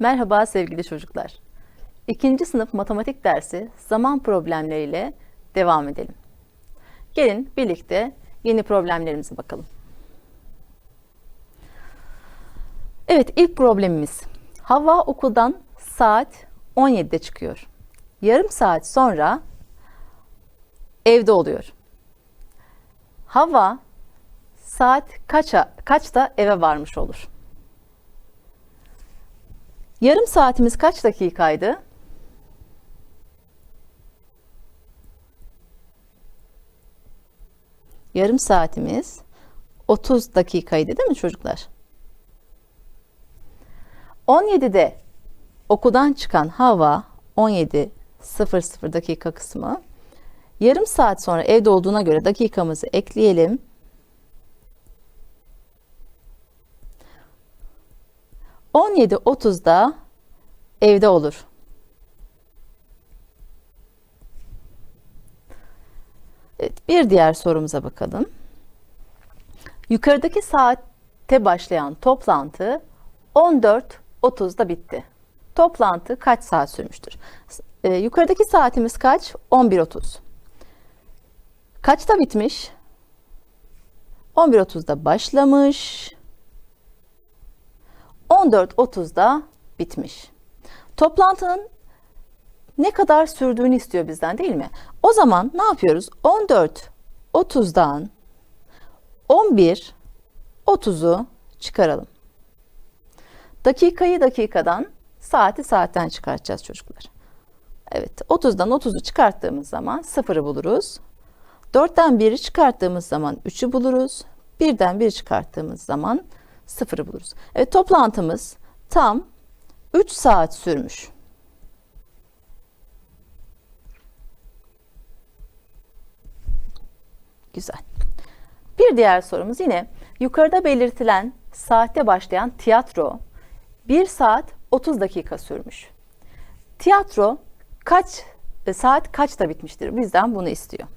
Merhaba sevgili çocuklar. İkinci sınıf matematik dersi zaman problemleriyle devam edelim. Gelin birlikte yeni problemlerimize bakalım. Evet ilk problemimiz. Hava okuldan saat 17'de çıkıyor. Yarım saat sonra evde oluyor. Hava saat kaça, kaçta eve varmış olur? Yarım saatimiz kaç dakikaydı? Yarım saatimiz 30 dakikaydı değil mi çocuklar? 17'de okuldan çıkan hava 17.00 dakika kısmı. Yarım saat sonra evde olduğuna göre dakikamızı ekleyelim. On yedi otuzda evde olur. Evet, bir diğer sorumuza bakalım. Yukarıdaki saatte başlayan toplantı 14.30'da bitti. Toplantı kaç saat sürmüştür? Ee, yukarıdaki saatimiz kaç? 11.30. Kaçta bitmiş? 11.30'da başlamış. 14.30'da bitmiş. Toplantının ne kadar sürdüğünü istiyor bizden değil mi? O zaman ne yapıyoruz? 14.30'dan 11.30'u çıkaralım. Dakikayı dakikadan, saati saatten çıkartacağız çocuklar. Evet, 30'dan 30'u çıkarttığımız zaman 0'ı buluruz. 4'ten 1'i çıkarttığımız zaman 3'ü buluruz. 1'den 1'i çıkarttığımız zaman 0'ı buluruz. Evet, toplantımız tam 3 saat sürmüş. Güzel. Bir diğer sorumuz yine yukarıda belirtilen saatte başlayan tiyatro 1 saat 30 dakika sürmüş. Tiyatro kaç e, saat kaçta bitmiştir? Bizden bunu istiyor.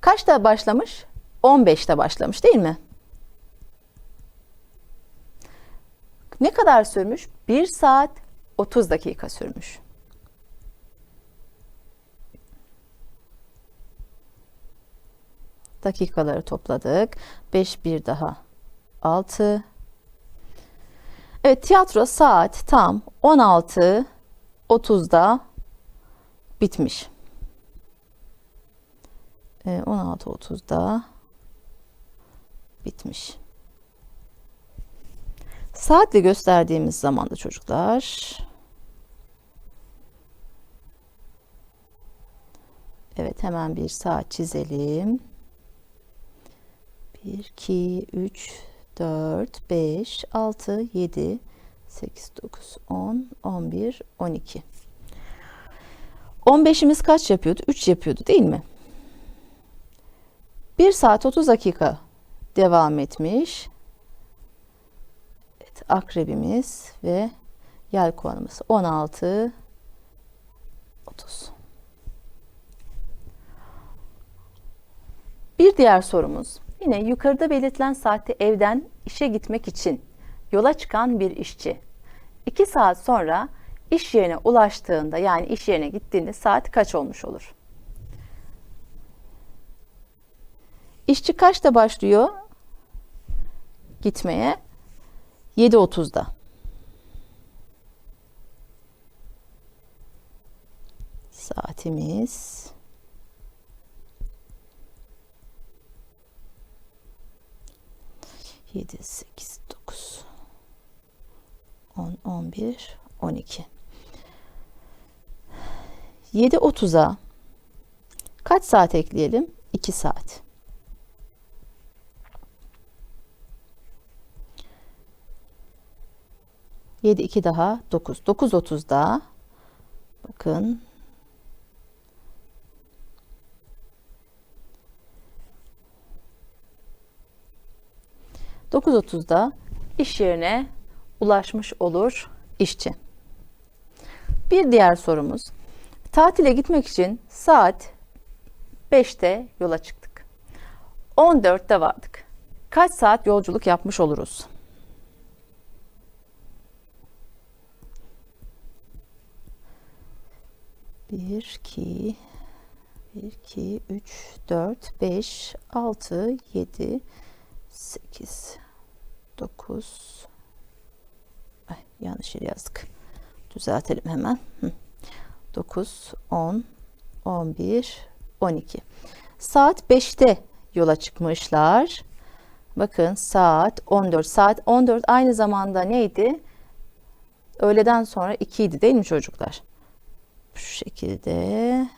Kaçta başlamış? 15'te başlamış değil mi? Ne kadar sürmüş? 1 saat 30 dakika sürmüş. Dakikaları topladık. 5 bir daha 6. Evet tiyatro saat tam 16.30'da bitmiş. 16.30'da bitmiş. Saatle gösterdiğimiz zamanda çocuklar Evet hemen bir saat çizelim. 1 2 3 4 5 6 7 8 9 10 11 12 15'imiz kaç yapıyordu? 3 yapıyordu değil mi? 1 saat 30 dakika devam etmiş. Evet, akrebimiz ve yelkovanımız 16 30. Bir diğer sorumuz. Yine yukarıda belirtilen saatte evden işe gitmek için yola çıkan bir işçi. 2 saat sonra iş yerine ulaştığında yani iş yerine gittiğinde saat kaç olmuş olur? İşçi kaçta başlıyor gitmeye? 7.30'da. Saatimiz 7, 8, 9, 10, 11, 12. 7.30'a kaç saat ekleyelim? 2 saat. Yedi iki daha dokuz. Dokuz otuzda bakın 9.30'da iş yerine ulaşmış olur işçi. Bir diğer sorumuz. Tatile gitmek için saat 5'te yola çıktık. 14'te vardık. Kaç saat yolculuk yapmış oluruz? 1, 2, 1, 2, 3, 4, 5, 6, 7, 8, 9, Ay, yanlış yere yazdık. Düzeltelim hemen. Hı. 9, 10, 11, 12. Saat 5'te yola çıkmışlar. Bakın saat 14. Saat 14 aynı zamanda neydi? Öğleden sonra 2 idi değil mi çocuklar? Şu şekilde.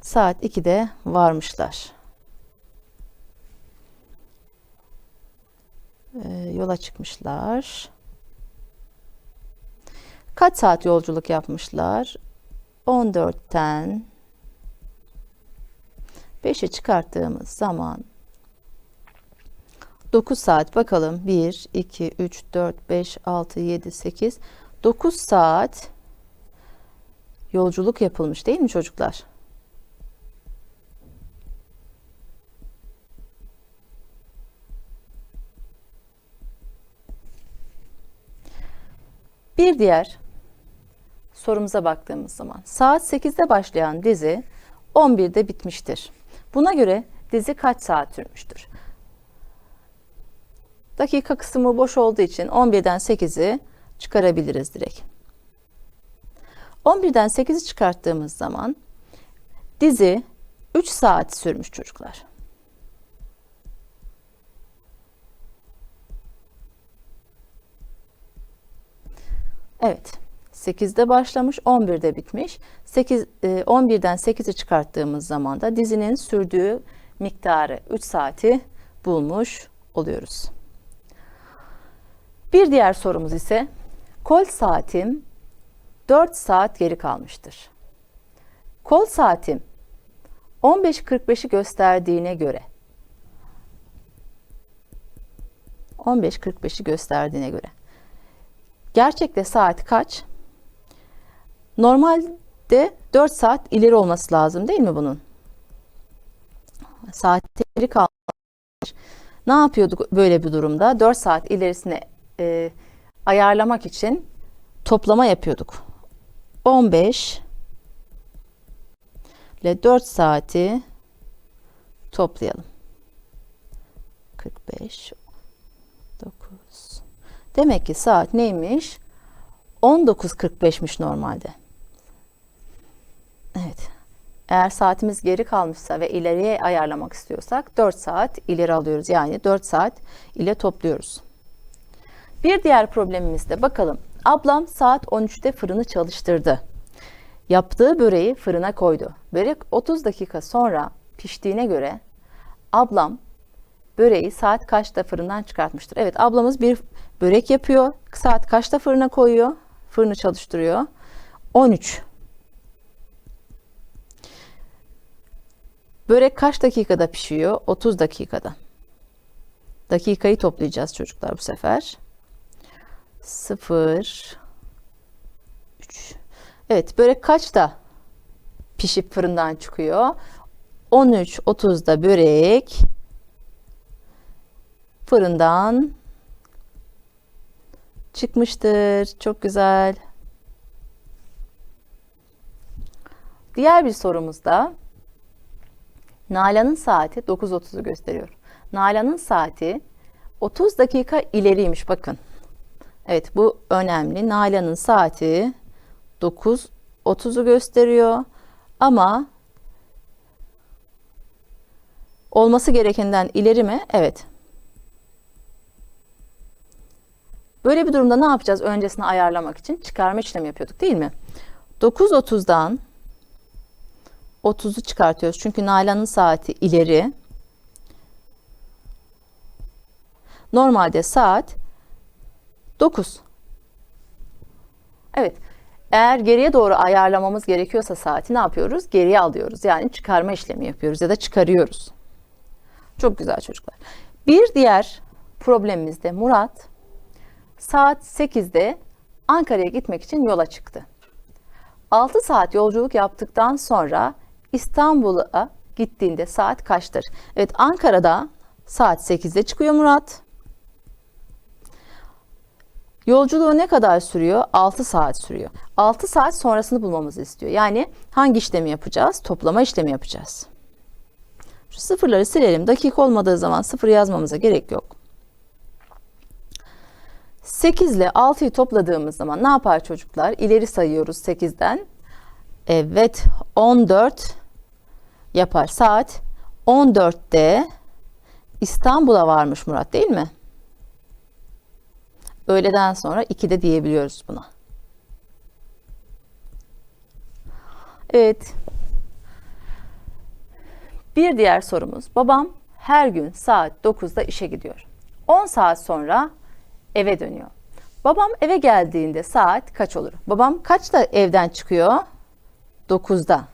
Saat 2'de varmışlar. Ee, yola çıkmışlar. Kaç saat yolculuk yapmışlar? 14'ten 5'e çıkarttığımız zaman 9 saat bakalım 1 2 3 4 5 6 7 8 9 saat yolculuk yapılmış değil mi çocuklar? Bir diğer sorumuza baktığımız zaman saat 8'de başlayan dizi 11'de bitmiştir. Buna göre dizi kaç saat sürmüştür? Dakika kısmı boş olduğu için 11'den 8'i çıkarabiliriz direkt. 11'den 8'i çıkarttığımız zaman dizi 3 saat sürmüş çocuklar. Evet. 8'de başlamış, 11'de bitmiş. 8 11'den 8'i çıkarttığımız zaman da dizinin sürdüğü miktarı 3 saati bulmuş oluyoruz. Bir diğer sorumuz ise kol saatim 4 saat geri kalmıştır. Kol saatim 15.45'i gösterdiğine göre 15.45'i gösterdiğine göre gerçekte saat kaç? Normalde 4 saat ileri olması lazım değil mi bunun? Saatleri kalmış. Ne yapıyorduk böyle bir durumda? 4 saat ilerisine e, ayarlamak için toplama yapıyorduk. 15 ile 4 saati toplayalım. 45 9 Demek ki saat neymiş? 19.45'miş normalde. Evet. Eğer saatimiz geri kalmışsa ve ileriye ayarlamak istiyorsak 4 saat ileri alıyoruz. Yani 4 saat ile topluyoruz. Bir diğer problemimizde bakalım. Ablam saat 13'te fırını çalıştırdı. Yaptığı böreği fırına koydu. Börek 30 dakika sonra piştiğine göre ablam böreği saat kaçta fırından çıkartmıştır? Evet ablamız bir börek yapıyor. Saat kaçta fırına koyuyor? Fırını çalıştırıyor. 13. Börek kaç dakikada pişiyor? 30 dakikada. Dakikayı toplayacağız çocuklar bu sefer. 0 3 Evet, börek kaçta pişip fırından çıkıyor? 13.30'da börek fırından çıkmıştır. Çok güzel. Diğer bir sorumuzda Nalan'ın saati 9.30'u gösteriyor. Nalan'ın saati 30 dakika ileriymiş bakın. Evet bu önemli. Nalan'ın saati 9.30'u gösteriyor. Ama olması gerekenden ileri mi? Evet. Böyle bir durumda ne yapacağız öncesini ayarlamak için? Çıkarma işlemi yapıyorduk değil mi? 9.30'dan 30'u çıkartıyoruz. Çünkü Nalan'ın saati ileri. Normalde saat 9. Evet. Eğer geriye doğru ayarlamamız gerekiyorsa saati ne yapıyoruz? Geriye alıyoruz. Yani çıkarma işlemi yapıyoruz ya da çıkarıyoruz. Çok güzel çocuklar. Bir diğer problemimiz de Murat saat 8'de Ankara'ya gitmek için yola çıktı. 6 saat yolculuk yaptıktan sonra İstanbul'a gittiğinde saat kaçtır? Evet Ankara'da saat 8'de çıkıyor Murat. Yolculuğu ne kadar sürüyor? 6 saat sürüyor. 6 saat sonrasını bulmamızı istiyor. Yani hangi işlemi yapacağız? Toplama işlemi yapacağız. Şu sıfırları silelim. Dakika olmadığı zaman sıfır yazmamıza gerek yok. 8 ile 6'yı topladığımız zaman ne yapar çocuklar? İleri sayıyoruz 8'den. Evet 14 yapar. Saat 14'te İstanbul'a varmış Murat değil mi? Öğleden sonra 2'de diyebiliyoruz buna. Evet. Bir diğer sorumuz. Babam her gün saat 9'da işe gidiyor. 10 saat sonra eve dönüyor. Babam eve geldiğinde saat kaç olur? Babam kaçta evden çıkıyor? 9'da.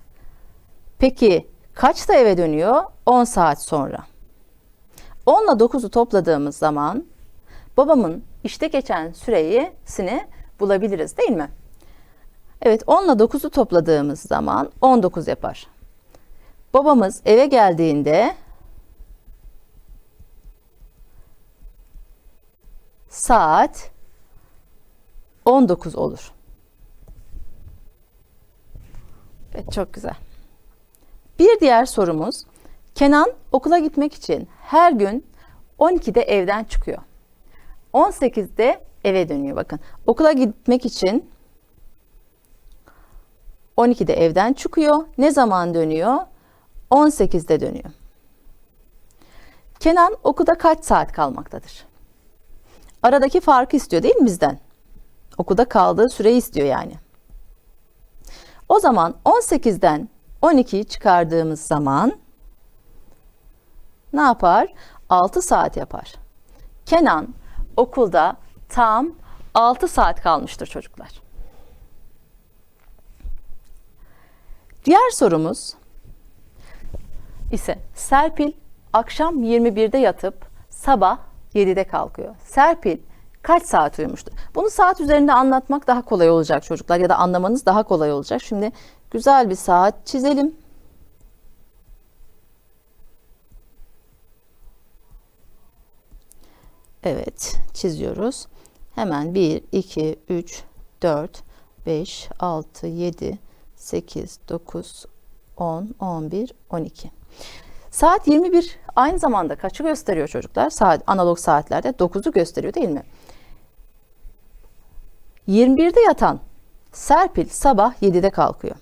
Peki kaçta eve dönüyor? 10 saat sonra. 10 ile 9'u topladığımız zaman babamın işte geçen süresini bulabiliriz değil mi? Evet 10 ile 9'u topladığımız zaman 19 yapar. Babamız eve geldiğinde saat 19 olur. Evet çok güzel. Bir diğer sorumuz Kenan okula gitmek için her gün 12'de evden çıkıyor. 18'de eve dönüyor bakın. Okula gitmek için 12'de evden çıkıyor. Ne zaman dönüyor? 18'de dönüyor. Kenan okulda kaç saat kalmaktadır? Aradaki farkı istiyor değil mi bizden? Okulda kaldığı süreyi istiyor yani. O zaman 18'den 12'yi çıkardığımız zaman ne yapar? 6 saat yapar. Kenan okulda tam 6 saat kalmıştır çocuklar. Diğer sorumuz ise Serpil akşam 21'de yatıp sabah 7'de kalkıyor. Serpil kaç saat uyumuştu? Bunu saat üzerinde anlatmak daha kolay olacak çocuklar ya da anlamanız daha kolay olacak. Şimdi güzel bir saat çizelim. Evet, çiziyoruz. Hemen 1, 2, 3, 4, 5, 6, 7, 8, 9, 10, 11, 12. Saat 21 aynı zamanda kaçı gösteriyor çocuklar? Saat analog saatlerde 9'u gösteriyor değil mi? 21'de yatan Serpil sabah 7'de kalkıyor.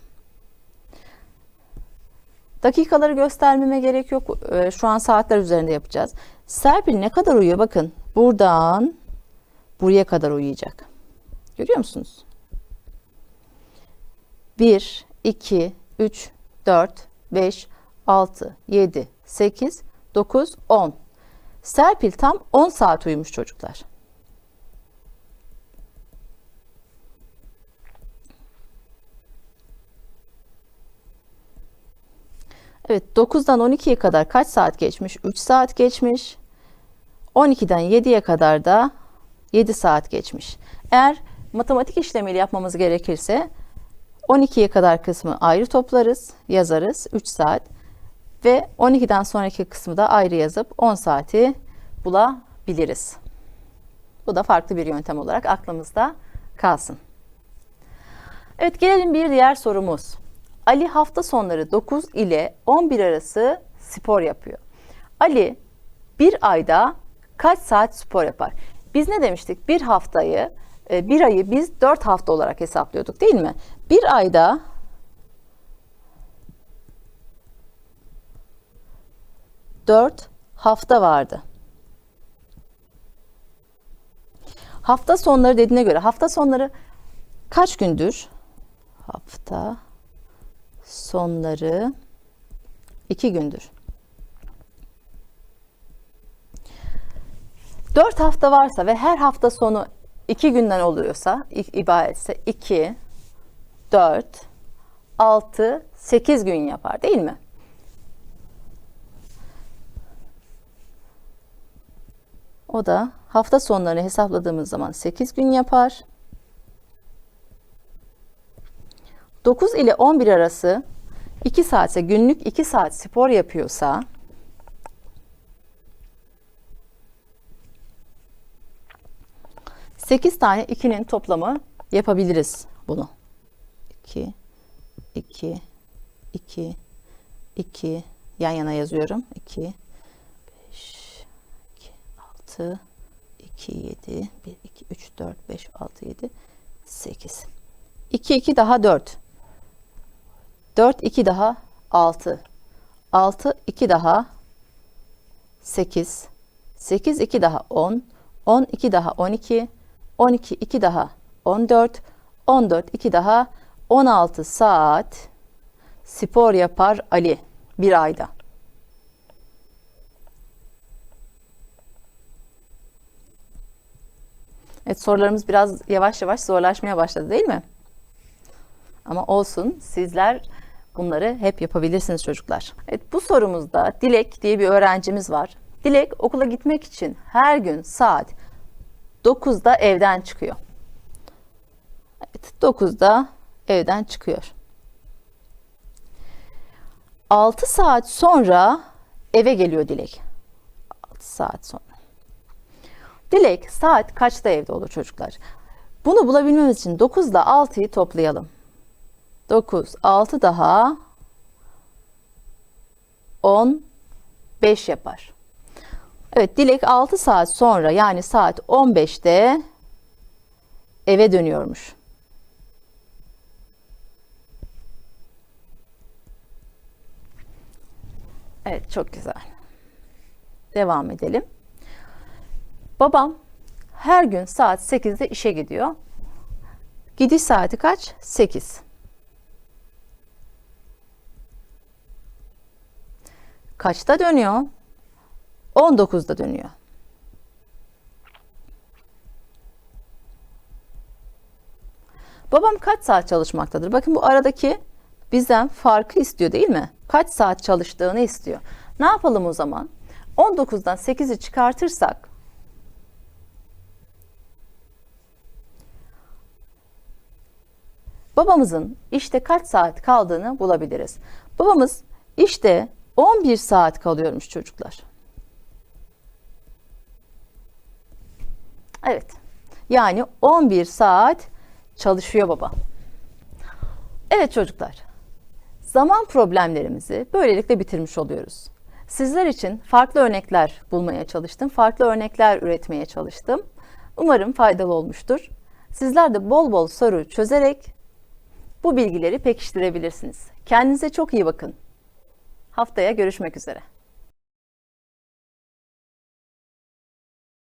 Dakikaları göstermeme gerek yok. Ee, şu an saatler üzerinde yapacağız. Serpil ne kadar uyuyor? Bakın buradan buraya kadar uyuyacak. Görüyor musunuz? 1, 2, 3, 4, 5, 6, 7, 8, 9, 10. Serpil tam 10 saat uyumuş çocuklar. Evet 9'dan 12'ye kadar kaç saat geçmiş? 3 saat geçmiş. 12'den 7'ye kadar da 7 saat geçmiş. Eğer matematik işlemiyle yapmamız gerekirse 12'ye kadar kısmı ayrı toplarız, yazarız 3 saat ve 12'den sonraki kısmı da ayrı yazıp 10 saati bulabiliriz. Bu da farklı bir yöntem olarak aklımızda kalsın. Evet gelelim bir diğer sorumuz. Ali hafta sonları 9 ile 11 arası spor yapıyor. Ali bir ayda kaç saat spor yapar? Biz ne demiştik? Bir haftayı, e, bir ayı biz 4 hafta olarak hesaplıyorduk değil mi? Bir ayda dört hafta vardı. Hafta sonları dediğine göre hafta sonları kaç gündür? Hafta sonları iki gündür. Dört hafta varsa ve her hafta sonu iki günden oluyorsa, ibaretse iki, dört, altı, sekiz gün yapar değil mi? O da hafta sonlarını hesapladığımız zaman 8 gün yapar. 9 ile 11 arası 2 saatse günlük 2 saat spor yapıyorsa 8 tane 2'nin toplamı yapabiliriz bunu. 2, 2, 2, 2 yan yana yazıyorum. 2, 5, 2, 6, 2, 7, 1, 2, 3, 4, 5, 6, 7, 8. 2, 2 daha 4. 4, 2 daha 6. 6, 2 daha 8. 8, 2 daha 10. 10, 2 daha 12. 12, 2 daha 14. 14, 2 daha 16 saat spor yapar Ali bir ayda. Evet sorularımız biraz yavaş yavaş zorlaşmaya başladı değil mi? Ama olsun sizler bunları hep yapabilirsiniz çocuklar. Evet bu sorumuzda Dilek diye bir öğrencimiz var. Dilek okula gitmek için her gün saat 9'da evden çıkıyor. Evet 9'da evden çıkıyor. 6 saat sonra eve geliyor Dilek. 6 saat sonra. Dilek saat kaçta evde olur çocuklar? Bunu bulabilmemiz için 9 ile 6'yı toplayalım. 9, 6 daha 10, 5 yapar. Evet Dilek 6 saat sonra yani saat 15'te eve dönüyormuş. Evet çok güzel. Devam edelim. Babam her gün saat 8'de işe gidiyor. Gidiş saati kaç? 8. Kaçta dönüyor? 19'da dönüyor. Babam kaç saat çalışmaktadır? Bakın bu aradaki bizden farkı istiyor değil mi? Kaç saat çalıştığını istiyor. Ne yapalım o zaman? 19'dan 8'i çıkartırsak babamızın işte kaç saat kaldığını bulabiliriz. Babamız işte 11 saat kalıyormuş çocuklar. Evet. Yani 11 saat çalışıyor baba. Evet çocuklar. Zaman problemlerimizi böylelikle bitirmiş oluyoruz. Sizler için farklı örnekler bulmaya çalıştım. Farklı örnekler üretmeye çalıştım. Umarım faydalı olmuştur. Sizler de bol bol soru çözerek bu bilgileri pekiştirebilirsiniz. Kendinize çok iyi bakın. Haftaya görüşmek üzere.